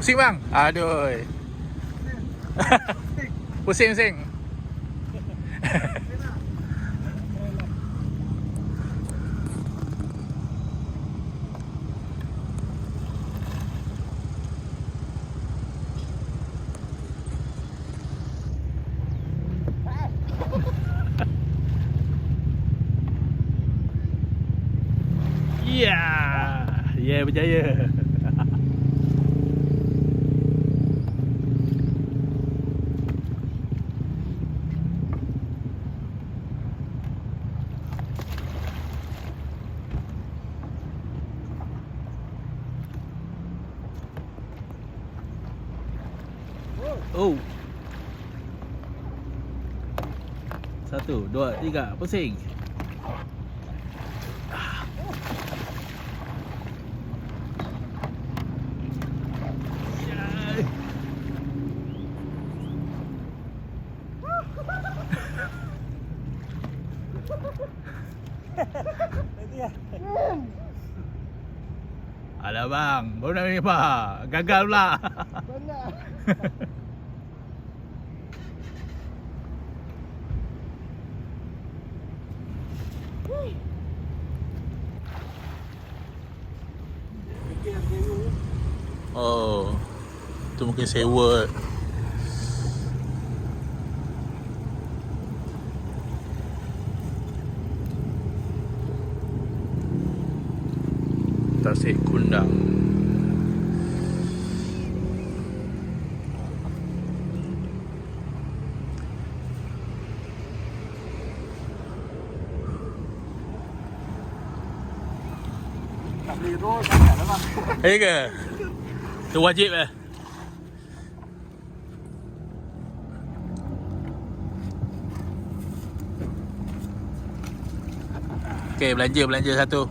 Pusing bang? Aduh. pusing pusing. Ya, ya berjaya. Oh. Satu, dua, tiga, pusing. Alah bang, baru nak minum apa? Gagal pula. Oh, tu mungkin sewa. Tasik Kundang. Tak boleh? Tu wajib eh. Okey, belanja belanja satu.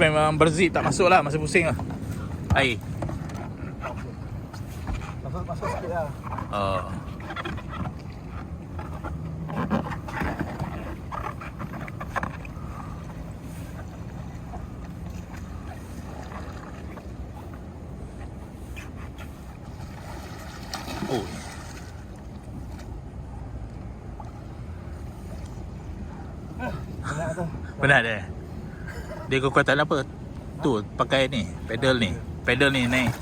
Memang berzip tak masuk lah masa pusing lah Air Lah. Oh. Oh. Benar dia. Dia kekuatan apa? Tu pakai ni, pedal ni. Pedal ni naik.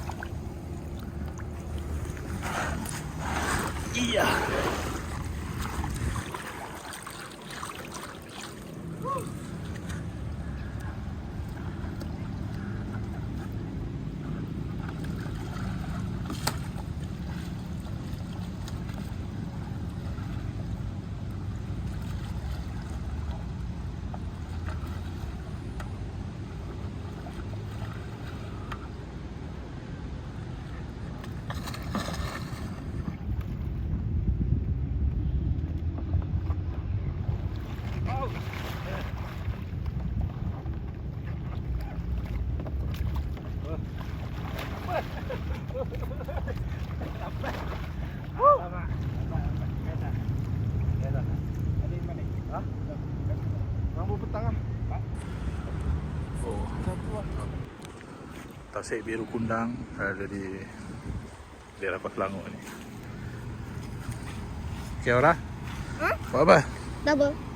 Ia! Petang lah. Oh. Satu lah. Tasik Biru Kundang ada di daerah Selangor ni. Ora? Ha? Buat apa? Double.